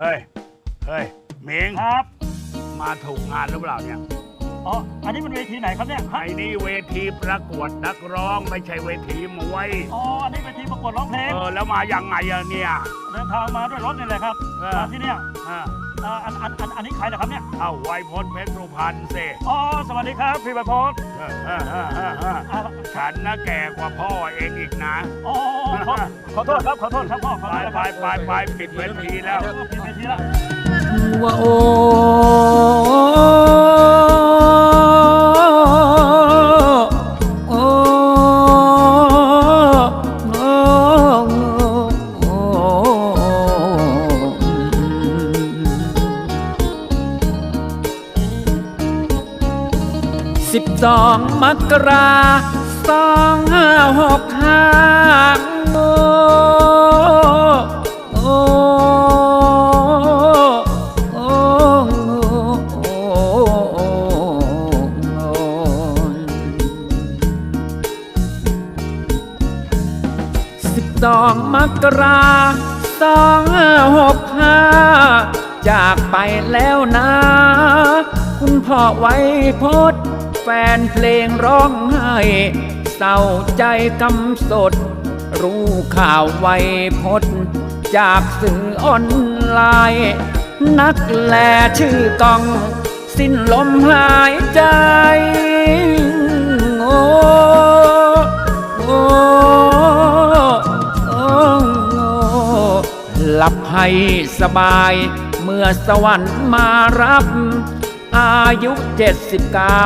เฮ้ย เฮ้ยเมงครับ มาถูกงานหรือเปล่าเนี่ย อ๋อ อันนี้มันเวทีไหนครับเนี่ยฮะไอ้นี่เวทีประกวดนักร้องไม่ใช่เวทีมวยอ๋อ อันนี้เวทีประกวดร้องเพลง เออแล้วมายังไงอะเนี่ย เดินทางมาด้วยรถนี่แหละครับ เออ มาที่เนี่ยอ่าอ่าอันอันอันอันนี้ใครนะครับเนี่ย เอาไวยพจน์เพชรสุพรรณเซอ๋อ สวัสดีครับพี่ประพจน์เออเออเออเออเอออ่าฉันนะแก่กว่าพ่อเองอีกนะ อ๋อขอขอโทษครับ ขอโทษครับพ่อขอไปโทษไปครับไปไปปิดเวทีแล้ว ผิดเวทีแล้ว ว่าโอ สิบสองมกราสองห้าหกห้าโอ้โอ้โอ้โอสิบสองมกราสองห้าหกห้าจากไปแล้วนะ คุณพ่อไว้พด แฟนเพลงร้องไห้เศร้าใจกำสด รู้ข่าวไวพด จากสื่อออนไลน์ นักแลชื่อกอง สิ้นลมหายใจโอ้โอ้โอ้หลับให้สบาย เมื่อสวรรค์มารับ อายุเจ็ดสิบเก้า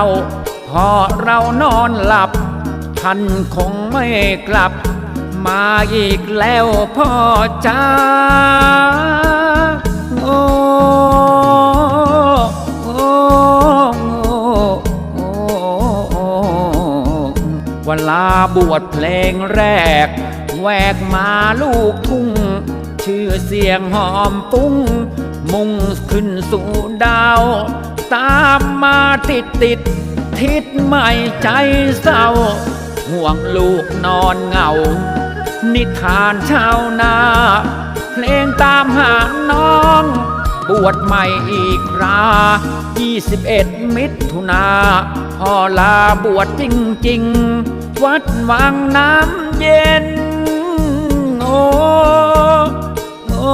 พอเรานอนหลับ ท่านคงไม่กลับ มาอีกแล้วพ่อจ้าโอ้โอ้โอ้โอ้เวลาบวชเพลงแรก แวกมาลูกทุ่ง ชื่อเสียงหอมปุ้ง มุ่งขึ้นสู่ดาว ตามมาติดติด ทิศไม่ใจเศร้า ห่วงลูกนอนเหงา นิทานชาวนา เพลงตามหาน้อง บวชใหม่อีกรา 21 มิถุนาพ่อลาบวชจริง ๆ วัดวังน้ำเย็น โอ้โอ้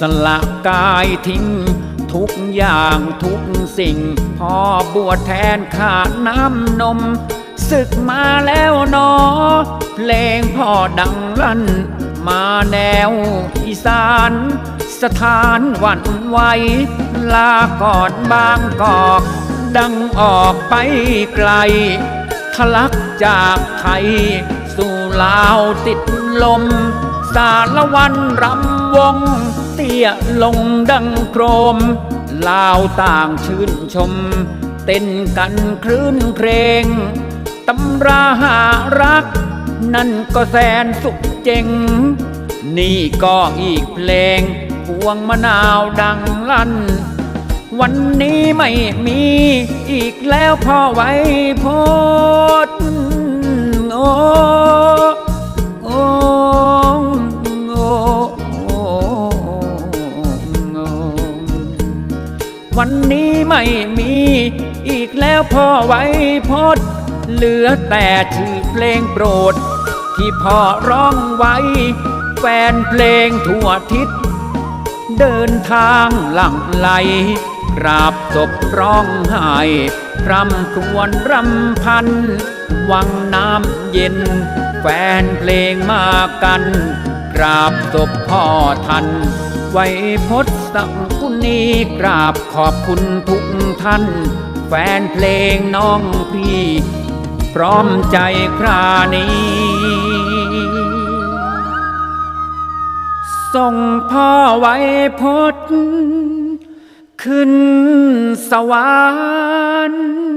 สละกายทิ้ง ทุกอย่างทุกสิ่ง พอบวชแทนขาดน้ำนม ศึกมาแล้วนอ เพลงพ่อดังลั่น มาแนวอีสาน สถานหวันไหวลากอนบางกอก ดังออกไปไกล ทะลักจากไทย สู่ลาวติดลม สารวันรำวง ตี้ยลงดังโครม ลาวต่างชื่นชม เต้นกันคลื่นเพลงตำราหารัก นั่นก็แสนสุขเจ๋ง นี่ก็อีกเพลงพวงมะนาวดังลั่น วันนี้ไม่มีอีกแล้วพ่อไว้พดโอ้ ไม่มี อีกแล้วพ่อไว้พดเหลือแต่ชื่อเพลงโปรด ที่พ่อร้องไว้ แฟนเพลงทั่วทิศ เดินทางหลังไหลกราบศพร้องไห้รำครวญรำพัน วังน้ำเย็น แฟนเพลงมากัน ราบศพพ่อทัน ไว้พศสังกุณีกราบขอบคุณทุกท่าน แฟนเพลงน้องพี่ พร้อมใจครานี้ ส่งพ่อไว้พดขึ้นสวรรค์